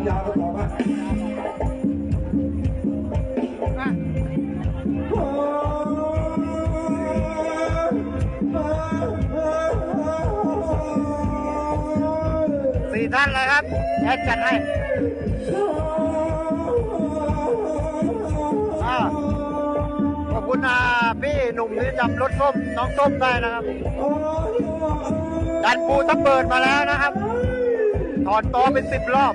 สี่ท่านเลยครับแอดจัดให้ขอบคุณพี่หนุ่มที่จำรถส้มน้องส้มได้นะครับ ดันปูทับเปิดมาแล้วนะครับ ถอดตอเป็นสิบรอบ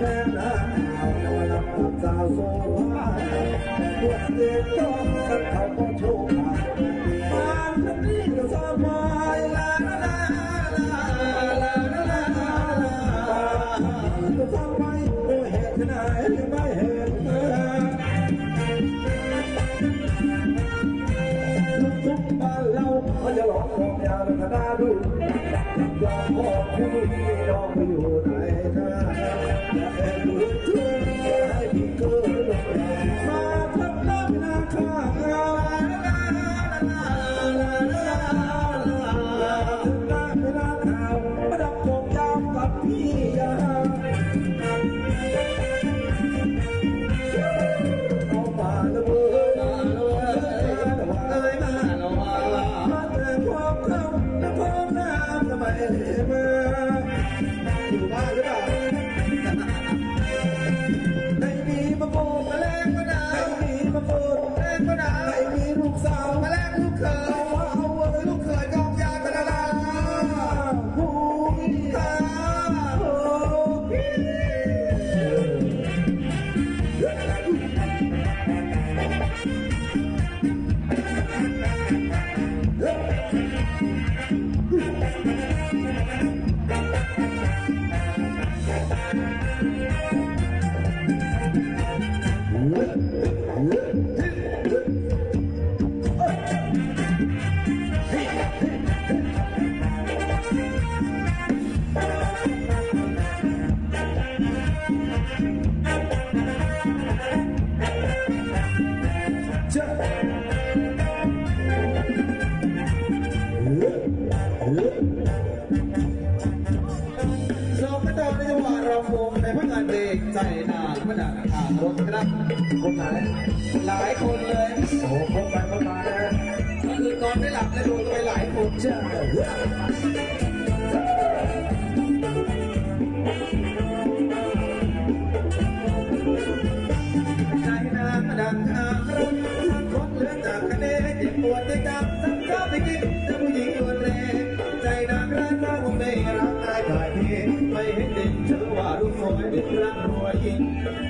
Bye. ประไหนมีลูกสาวมาแลกลูกเขย งใจนานมาดักทางรถครับคนไหนหลายคนเลยโอ้คบไปคบมาคือนอนไม่หลับและวโดนไปหลายคนเจชื่อดังทาง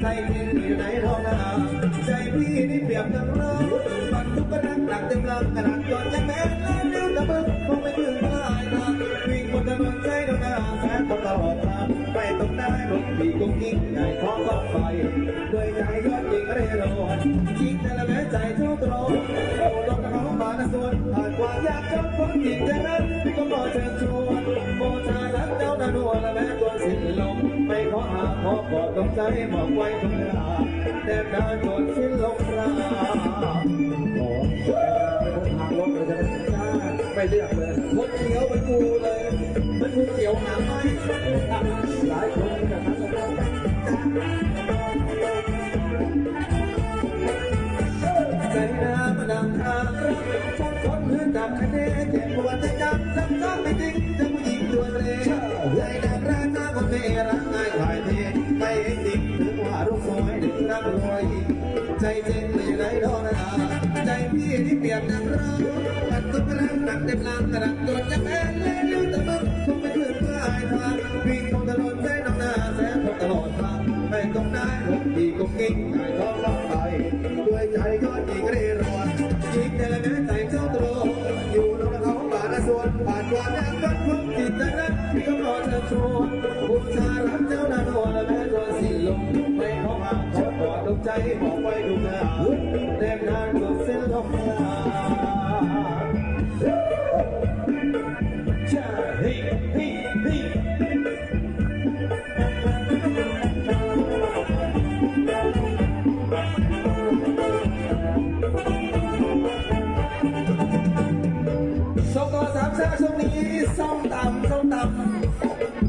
ใคที่อยู่ไนร้อนะใจพี่นี่เปรียบดังเราปันทุกข์ก็นักหนักเต็มลังกระดักย้อนยังแม่นแล้วเดินตะเบิกคงไม่ดึงได้นะวิ่งคนตะเบิใจดวงนาแสนคนตลอดทางไปต้องได้ลกปีกุ้งยิ่งใหญ่ท้องก็ไฟด้วยใจยอดยิ่งเร่ร่อนยิงแต่ละแม่ใจเท่าตรงโอ้ลมกระหอมาหน้าสวนผ่านความยากจนพ้นจิตใจนั้นพี่ก็มาเจอ เจ้านั้นหัวและแม่ตัวสิ้นลมไม่ขอหาขอกอดต้องใจบอกไว้ทุกเาแต่ดาวจนสิ้นลมราขอแต่ดาวทางลมเลยจ้าไม่เลือกเลยคนเขียวเป็นกูเลยมันกูเขียวหาไม่หลายคนกับนั้นใจน้ำมังทางรักคนคนพื้นดับคะแนนเจ็บปวดใจจัง รวย ใจเจ็งไม่ไรลรอนาใจพี่ที่เปลี่ยนนักร้องปัดตุ้มรักหนักเต็มลานตรักจนจะแพ้เล่นนิ้วตะมึงคงไม่เพื่อนเพื่ออาทางวิ่งตรงถนนใจน้องหน้าแสนตลอดทางไม่ต้องได้ผมดีก็เกินไายท้อง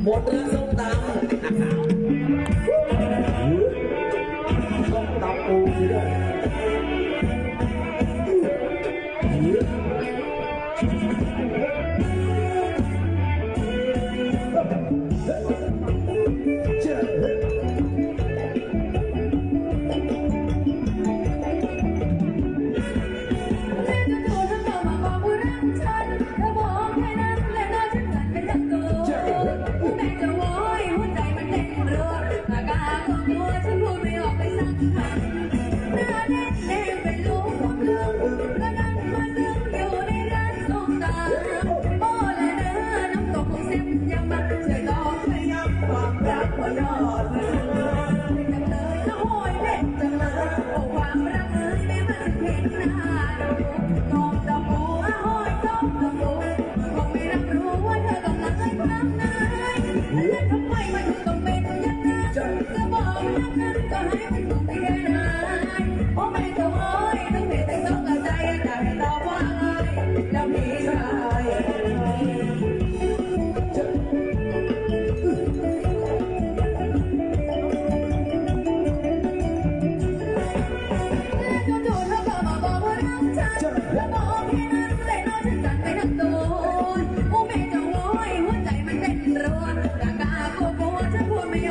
một lứa sông tầm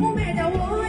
我买的，我。